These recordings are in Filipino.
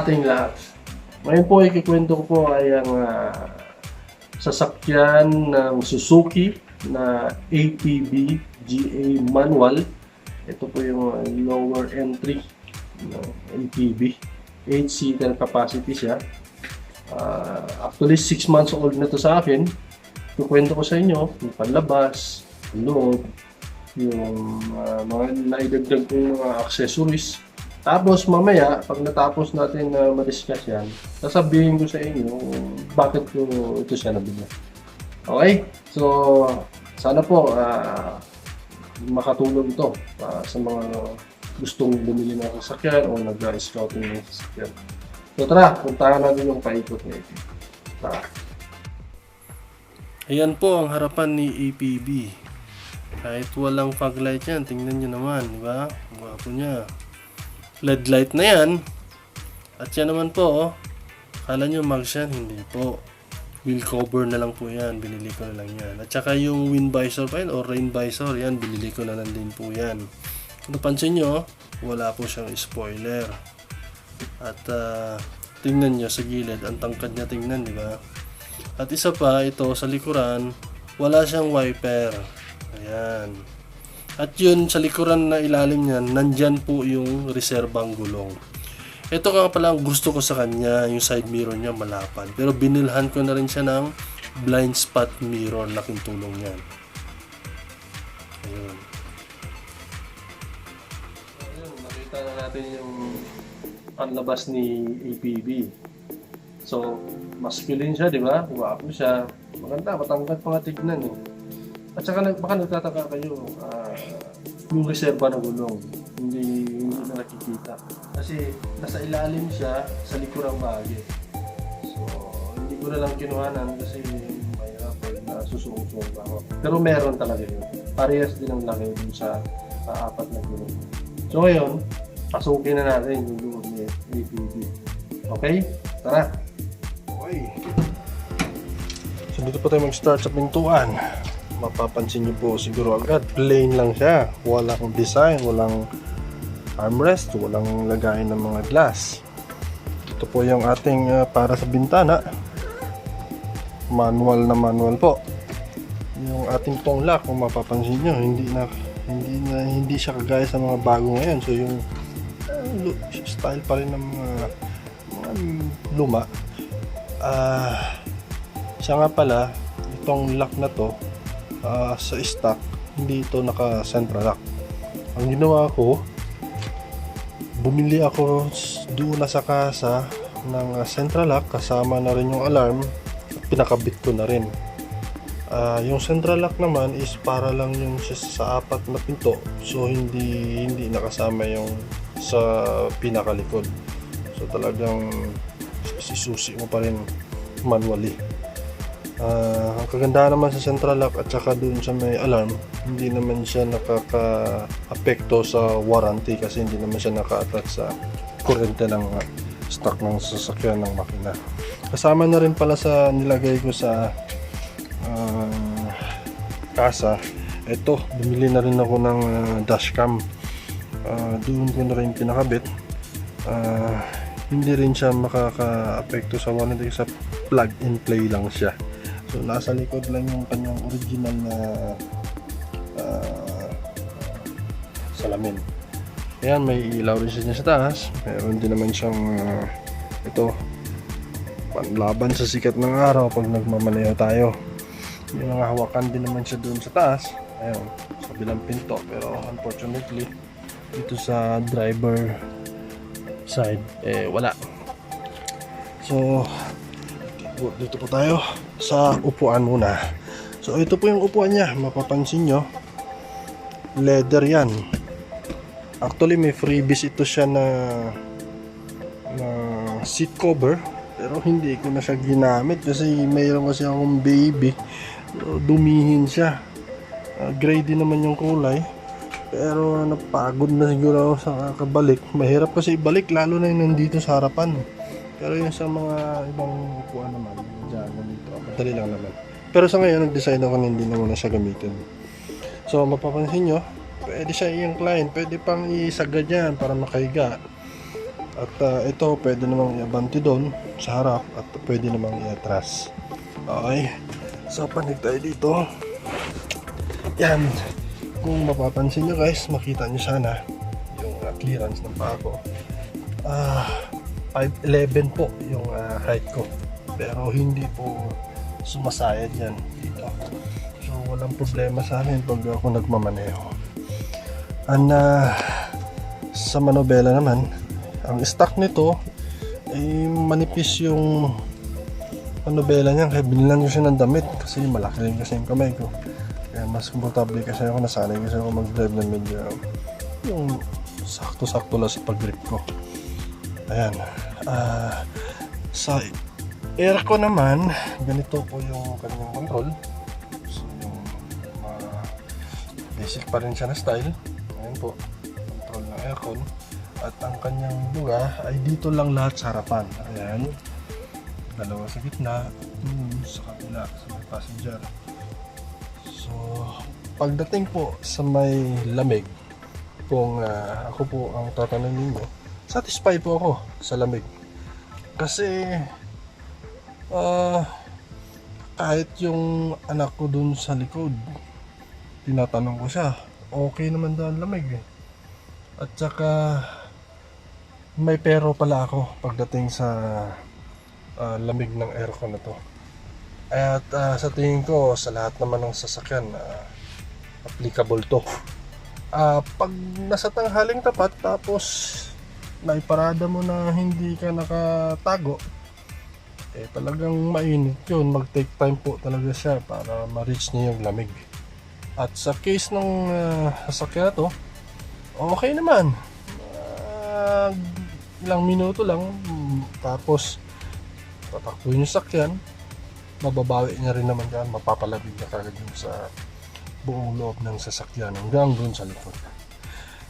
ating lahat. Ngayon po, ikikwento ko po ay ang ah, sasakyan ng Suzuki na APB GA manual. Ito po yung ah, lower entry ng APB. 8-seater capacity siya. Ah, actually, 6 months old na to sa akin. Kukwento ko sa inyo yung panlabas, yung loob, yung ah, mga naidagdag kong mga accessories. Tapos mamaya, pag natapos natin na ma-discuss yan, sasabihin ko sa inyo bakit ko ito siya nabili. Okay? So, sana po ah, makatulong ito ah, sa mga gustong bumili ng sasakyan o nag-scouting ng sasakyan. So tara, puntahan natin yung paikot na ito. Tara. Ayan po ang harapan ni APB. Kahit walang fog light yan, tingnan nyo naman, di ba? Gwapo niya. LED light na yan. At yan naman po, oh. Kala nyo mags yan? Hindi po. Wheel cover na lang po yan. Binili ko na lang yan. At saka yung wind visor pa yan o rain visor, yan. Binili ko na lang din po yan. Kung napansin nyo, wala po siyang spoiler. At ah, tingnan nyo sa gilid, ang tangkad niya tingnan, di ba? At isa pa, ito sa likuran, wala siyang wiper. Ayan. At yun, sa likuran na ilalim niyan, nandyan po yung reserbang gulong. Ito nga pala ang gusto ko sa kanya, yung side mirror niya malapad. Pero binilhan ko na rin siya ng blind spot mirror, laking tulong niyan. Ayun. Ayun, nakita na natin yung panlabas ni APB. So, masculine siya, di ba? Guwapo siya. Maganda, matangkad pa nga tignan eh. At saka nag- baka nagtataka kayo, ah, yung reserva ng gulong, hindi, hindi na nakikita. Kasi nasa ilalim siya sa likurang bahagi. So, hindi ko na lang kinuhanan kasi mahirap pag nasusuong-suong pa ako. Pero meron talaga yun. Parehas din ang laki dun sa sa apat na gulong. So ngayon, pasukin na natin yung loob ni APB. Okay? Tara! Okay. So dito po tayo mag-start sa pintuan. Mapapansin niyo po siguro agad, plain lang siya. Walang design, walang armrest, walang lagayan ng mga glass. Ito po yung ating uh, para sa bintana. Manual na manual po. Yung ating tong lock, kung mapapansin niyo, hindi na hindi na hindi siya kagaya sa mga bago ngayon. So yung uh, style pa rin ng mga, mga luma. Ah, siya nga pala, itong lock na to ah, sa stock, hindi ito naka central lock. Ang ginawa ko, bumili ako doon na sa kasa ng ah, central lock kasama na rin yung alarm at pinakabit ko na rin. Ah, yung central lock naman is para lang yung sa, apat na pinto so hindi hindi nakasama yung sa pinakalikod. So talagang sisusi mo pa rin manually. Ah, ang kagandahan naman sa central lock at saka dun sa may alarm, hindi naman siya nakaka-apekto sa warranty kasi hindi naman siya naka-attach sa kuryente ng ah, stock ng sasakyan ng makina. Kasama na rin pala sa nilagay ko sa ah, kasa, eto, bumili na rin ako ng ah, dashcam. Ah, doon ko na rin pinakabit. Ah, hindi rin siya makaka-apekto sa warranty sa plug and play lang siya. So nasa likod lang yung kanyang original na ah, salamin. Ayan, may ilaw rin siya sa taas. Meron din naman siyang ah, ito panlaban sa sikat ng araw pag nagmamalayo tayo. Yung mga hawakan din naman siya doon sa taas. Ayun, sa bilang pinto. Pero unfortunately, dito sa driver side, eh wala. So, dito, dito po tayo sa upuan muna. So, ito po yung upuan niya. Mapapansin nyo, leather yan. Actually, may freebies ito siya na na seat cover pero hindi ko na siya ginamit kasi mayroon kasi akong baby dumihin siya uh, gray din naman yung kulay pero napagod na siguro sa kakabalik mahirap kasi ibalik lalo na yung nandito sa harapan pero yung sa mga ibang upuan naman dyan nandito madali lang naman pero sa ngayon nag-decide ako hindi na muna siya gamitin so mapapansin nyo pwede siya i-incline pwede pang isagad yan para makahiga At ah, ito, pwede namang iabanti doon sa harap at pwede namang iatras. Okay. So, panig tayo dito. Yan. Kung mapapansin nyo guys, makita nyo sana yung clearance ng paa ko. Ah, 5'11 po yung ah, height ko. Pero hindi po sumasayad yan dito. So, walang problema sa akin pag ako nagmamaneho. Ang ah, sa manobela naman, ang stock nito ay manipis yung manobela niya kaya binilan ko siya ng damit kasi malaki rin kasi yung kamay ko kaya mas komportable kasi ako nasanay kasi ako mag-drive ng medyo yung sakto-sakto lang sa pag-grip ko ayan Ah, sa aircon naman ganito po yung kanyang control. So yung mga basic pa rin siya na style. Ayan po control ng aircon. At ang kanyang lugar ay dito lang lahat sa harapan. Ayan. Dalawa sa gitna dun sa kabila sa may passenger. So pagdating po sa may lamig kung ah, ako po ang tatanungin ninyo satisfied po ako sa lamig kasi ah kahit yung anak ko dun sa likod tinatanong ko siya okay naman daw ang lamig eh at saka may pero pala ako pagdating sa ah, lamig ng aircon na to. At ah, sa tingin ko sa lahat naman ng sasakyan ah, applicable to. Ah, pag nasa tanghaling tapat tapos naiparada mo na hindi ka nakatago. Eh talagang mainit yun. Mag take time po talaga siya para ma-reach niya yung lamig. At sa case ng ah, sasakyan to okay naman. Ah, ilang minuto lang mm, tapos tatakbuhin yung sakyan. Mababawi niya rin naman yan mapapalamig na kagad yung sa buong loob ng sasakyan. Hanggang dun sa likod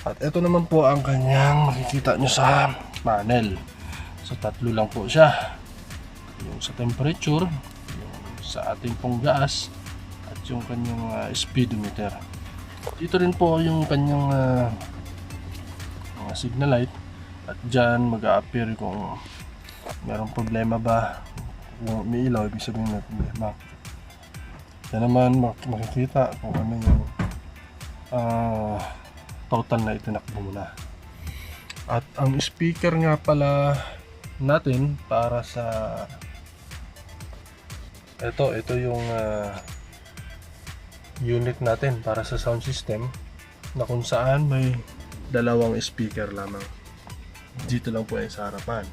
at ito naman po ang kanyang makikita nyo sa panel. So tatlo lang po siya. Yung sa temperature yung sa ating pong gas at yung kanyang ah, speedometer. Dito rin po yung kanyang ah, mga signal light. At dyan mag appear kung merong problema ba. Kung may ilaw ibig sabihin may problema. Yan naman mak- makikita kung ano yung ah, total na itinakbo mo na. At ang speaker nga pala natin para sa ito ito yung ah, unit natin para sa sound system na kung saan may dalawang speaker lamang. Dito lang po yan sa harapan.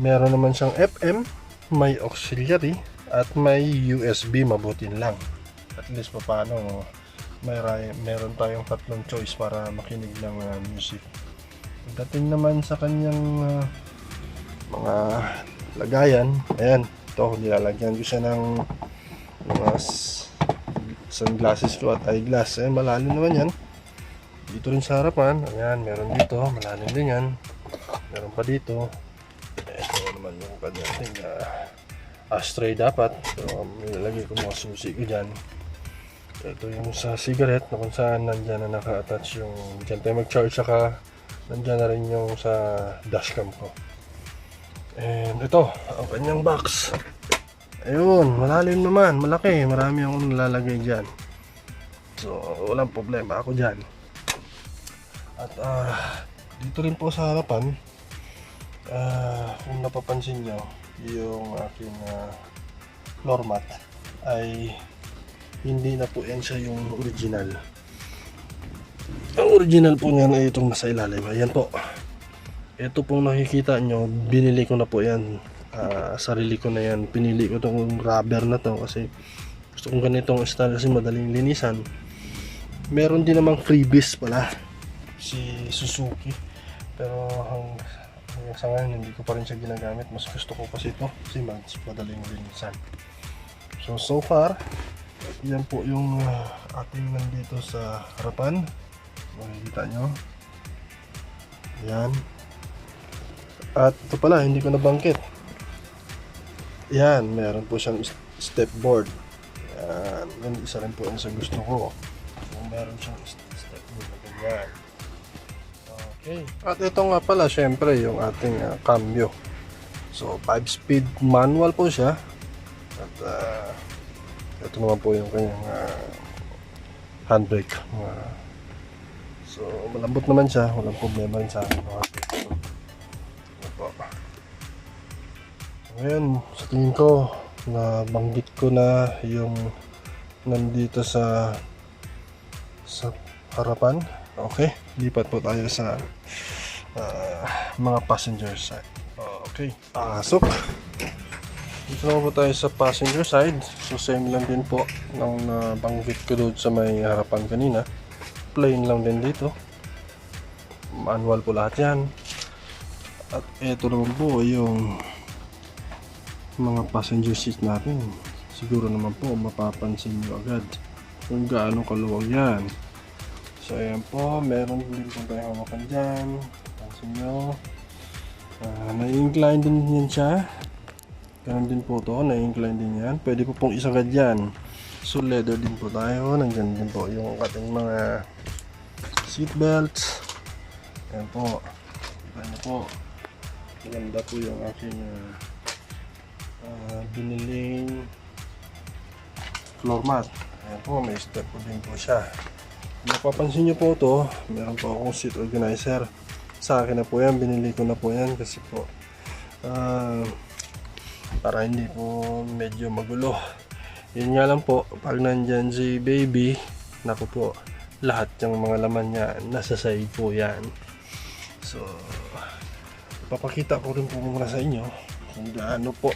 Meron naman siyang FM may auxiliary at may USB mabutin lang. At least pa paano may meron tayong tatlong choice para makinig ng ah, music. Dating naman sa kanyang ah, mga lagayan ayan ito nilalagyan ko siya ng mga sunglasses ko at eyeglass. Ayan malalim naman yan. Dito rin sa harapan ayan meron dito malalim din yan. Meron pa dito. Ito naman yung kanyang uh, ashtray dapat. So nilalagay ko mga susi ko dyan ito yung sa cigarette na kung saan nandyan na naka-attach yung dyan tayo mag-charge saka nandyan na rin yung sa dashcam ko. And ito ang kanyang box. Ayun malalim naman malaki. Marami akong nalalagay dyan. So walang problema ako dyan. At ah, dito rin po sa harapan, ah, kung napapansin nyo, yung aking ah, floor mat ay hindi na po yan siya yung original. Ang original po niyan ay itong nasa ilalim. Ayan po. Ito pong nakikita nyo, binili ko na po yan. Ah, sarili ko na yan. Pinili ko itong rubber na to kasi gusto kong ganitong style kasi madaling linisan. Meron din namang freebies pala si Suzuki pero hang, hanggang sa ngayon hindi ko pa rin siya ginagamit mas gusto ko kasi ito kasi madaling linisan so so far yan po yung uh, ating nandito sa harapan. Makikita nyo. Yan. At ito pala hindi ko nabangkit yan meron po siyang step board. Yan yan isa rin po yung sa gusto ko. Kung meron siyang step board na ganyan. Okay. At ito nga pala, syempre, yung ating ah, cambio. So, 5-speed manual po siya. At ah, ito naman po yung kanyang ah, handbrake. Ah, so, malambot naman siya. Walang problema rin sa akin. Ngayon, sa tingin ko, nabanggit ko na yung nandito sa sa harapan. Okay, lipat po tayo sa ah, mga passenger side. Okay, pasok. Dito naman po tayo sa passenger side. So same lang din po ng nabanggit ko doon sa may harapan kanina. Plain lang din dito. Manual po lahat yan. At ito naman po yung mga passenger seat natin. Siguro naman po mapapansin nyo agad kung gaano kaluwag yan. So ayan po, meron din po tayo hawakan dyan. Pansin nyo. Ah, na-incline din yan siya. Ganun din po to, na-incline din yan. Pwede po pong isagad yan. So leather din po tayo. Nandyan din po yung ating mga seat belts. Ayan po. Nyo po. Maganda po yung aking ah, ah, biniling floor mat. Ayan po, may step po din po siya. Mapapansin nyo po to, meron po akong seat organizer. Sa akin na po yan, binili ko na po yan kasi po ah, para hindi po medyo magulo. Yun nga lang po, pag nandyan si baby, naku po, lahat yung mga laman niya, nasa side po yan. So, papakita ko rin po muna sa inyo kung gaano po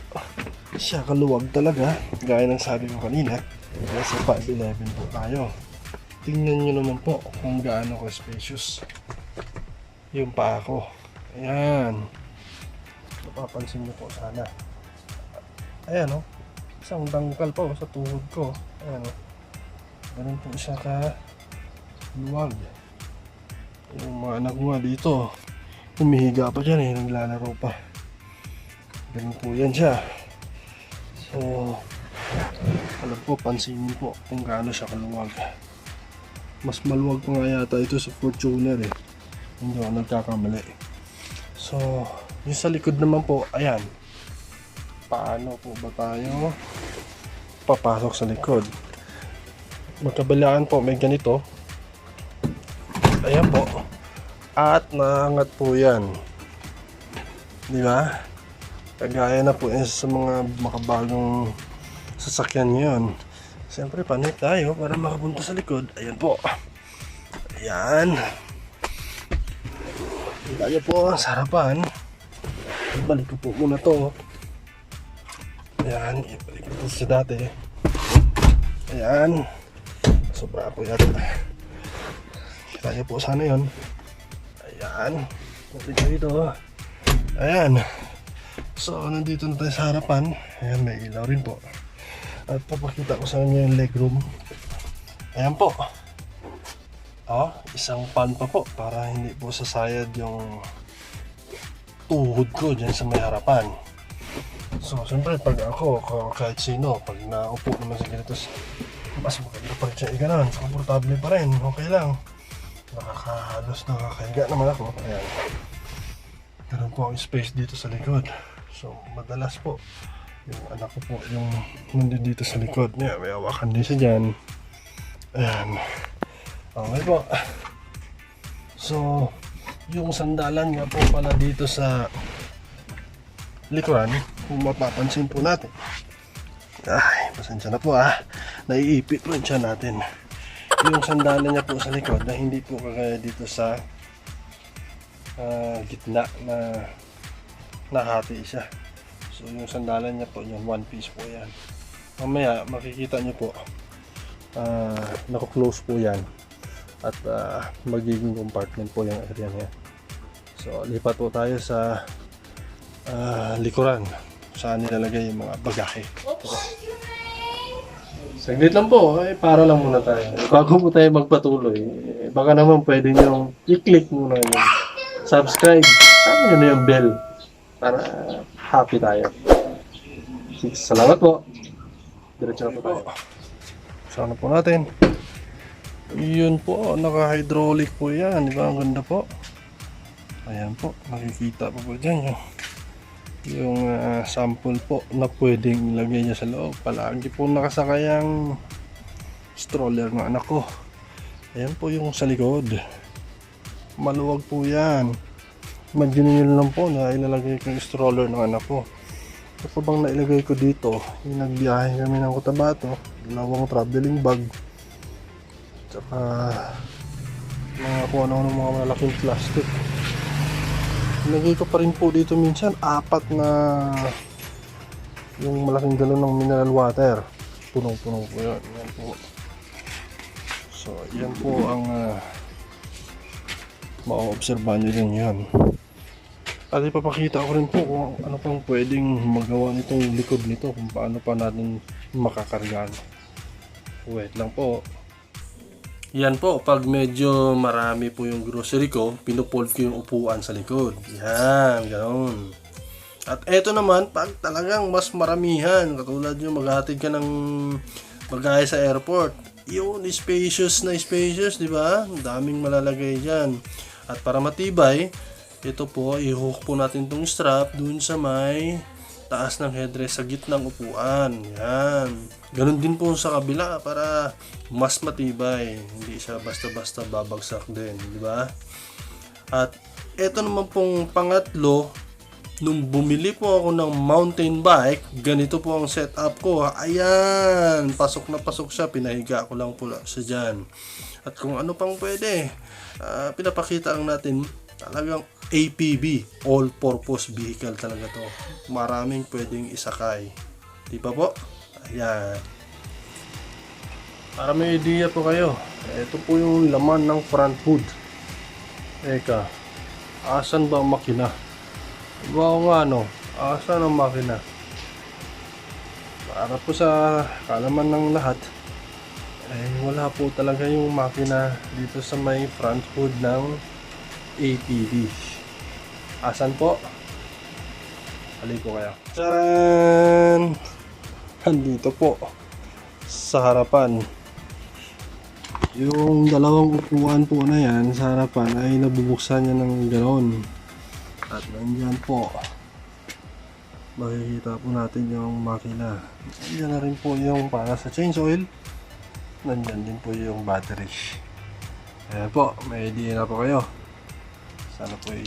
siya kaluwag talaga, gaya ng sabi ko kanina. Nasa 511 po tayo. Tingnan nyo naman po kung gaano ko spacious yung paa ko. Ayan. Mapapansin nyo po sana. Ayan o. Isang dangkal po sa tuhod ko. Ayan o. Ganun po siya ka luwag. Yung mga anak nga dito, humihiga pa dyan eh, naglalaro pa. Ganun po yan siya. So, alam po, pansinin po kung gaano siya kaluwag. Mas maluwag pa nga yata ito sa Fortuner eh. Hindi ako nagkakamali. So, yung sa likod naman po, ayan. Paano po ba tayo papasok sa likod? Magkabilaan po, may ganito. Ayan po. At naangat po yan. Di ba? Kagaya na po yan sa mga makabagong sasakyan ngayon. Siyempre, panik tayo para makapunta sa likod. Ayan po. Ayan. Tayo po sa harapan. Ibalik ko po muna to. Ayan, ibalik ko sa dati. Ayan. Sobra po yata. Kita niyo po sana yun. Ayan. Balik ko dito. Ayan. So, nandito na tayo sa harapan. Ayan, may ilaw rin po. At papakita ko sa inyo yung legroom. Ayan po. Oh, isang pan pa po para hindi po sasayad yung tuhod ko dyan sa may harapan. So, siyempre, pag ako, ka- kahit sino, pag naupo naman sa ganito, mas maganda pa rin siya iganon. Komportable pa rin, okay lang. Nakakahalos, nakakahiga naman ako. Ayan. Ganun po ang space dito sa likod. So, madalas po, yung anak ko po, yung nandito dito sa likod niya, may hawakan din siya dyan. Ayan. Okay po. So, yung sandalan nga po pala dito sa likuran, kung mapapansin po natin. Ay, pasensya na po ah. Naiipit po yung tiyan natin. Yung sandalan niya po sa likod na hindi po kagaya dito sa ah, gitna na nahati siya. So yung sandalan niya po, yung one piece po yan. Mamaya makikita niyo po ah nako-close po yan at ah, magiging compartment po yung area niya. So lipat po tayo sa ah, likuran saan nilalagay yung mga bagahe. Saglit lang po, eh, para lang muna tayo. Bago po tayo magpatuloy, eh, baka naman pwede nyo i-click muna yung subscribe. Sama nyo na yung bell para happy tayo. Salamat po. Diretso na po tayo. Sana po natin. Yun po, naka-hydraulic po yan. Di ba? Ang ganda po. Ayan po, makikita po po dyan yung, yung ah, sample po na pwedeng ilagay niya sa loob. Palagi po nakasakay ang stroller ng anak ko. Ayan po yung sa likod. Maluwag po yan. Imagine nyo lang po na ilalagay ko yung stroller ng anak ko. Ito bang nailagay ko dito, yung nagbiyahe kami ng Cotabato, dalawang traveling bag, tsaka mga kung ano mga malaking plastic. Ko pa rin po dito minsan, apat na yung malaking galon ng mineral water. Punong-puno po yun. Yan po. So, yan po ang uh, ma-obserbahan nyo din yan. At ipapakita ko rin po kung ano pang pwedeng magawa nitong likod nito kung paano pa natin makakargaan. Wait lang po. Yan po, pag medyo marami po yung grocery ko, pinupold ko yung upuan sa likod. Yan, ganoon. At eto naman, pag talagang mas maramihan, katulad yung maghatid ka ng magahe sa airport, yun, spacious na spacious, di ba? Daming malalagay dyan. At para matibay, ito po, i-hook po natin tong strap dun sa may taas ng headrest sa gitnang upuan. Yan. Ganon din po sa kabila para mas matibay. Hindi siya basta-basta babagsak din, di ba? At ito naman pong pangatlo, nung bumili po ako ng mountain bike, ganito po ang setup ko. Ayan, pasok na pasok siya, pinahiga ko lang po siya dyan. At kung ano pang pwede, ah, pinapakita lang natin talagang APV, all-purpose vehicle talaga to. Maraming pwedeng isakay. Di ba po? Ayan. Para may idea po kayo, ito po yung laman ng front hood. Eka, asan ba ang makina? Wow nga no, asan ang makina? Para po sa kalaman ng lahat, eh wala po talaga yung makina dito sa may front hood ng APV. Asan po? Hali ko kayo. Charan! Andito po sa harapan. Yung dalawang upuan po na yan sa harapan ay nabubuksan niya ng ganoon. At nandyan po. Makikita po natin yung makina. Nandyan na rin po yung para sa change oil. Nandyan din po yung battery. Ayan po, may idea na po kayo. Sana po ay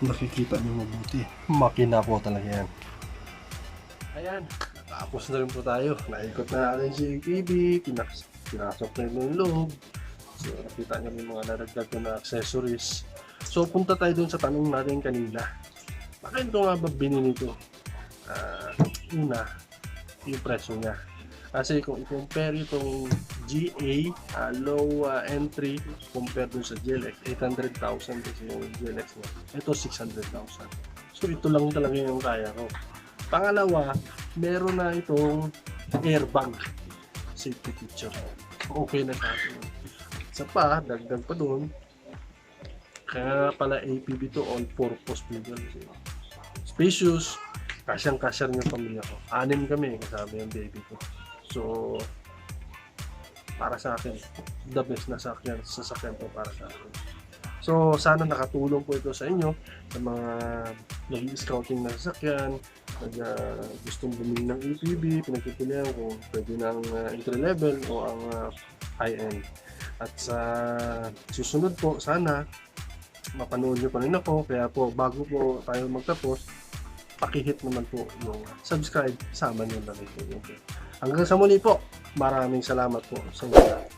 nakikita niyo mabuti. Makina po talaga yan. Ayan, natapos na rin po tayo. Naikot na natin si KB, pinas pinasok na yung loob. So, nakita niyo yung mga naragdag na accessories. So, punta tayo dun sa tanong natin kanina. Bakit ko nga ba binili ito? Ah, una, yung presyo niya. Kasi kung i-compare itong GA ah, low ah, entry compare dun sa GLX, 800,000 kasi yung GLX niya. Ito 600,000. So ito lang talaga yung kaya ko. Pangalawa, meron na itong airbag safety feature. Okay na sa akin. Isa pa, dagdag pa doon, kaya pala APB to all purpose vehicle. Spacious, kasyang kasya rin yung pamilya ko. Anim kami kasama yung baby ko. So, para sa akin, the best na sakyan, sasakyan to para sa akin. So, sana nakatulong po ito sa inyo sa mga nag-scouting na sasakyan, nag uh, gustong bumili ng APB, pinagpipilian kung pwede ng uh, entry level o ang uh, high-end. At sa susunod po, sana mapanood nyo pa rin ako. Kaya po, bago po tayo magtapos, pakihit naman po yung subscribe, sama nyo na rin po yung Hanggang sa muli po, maraming salamat po sa inyo.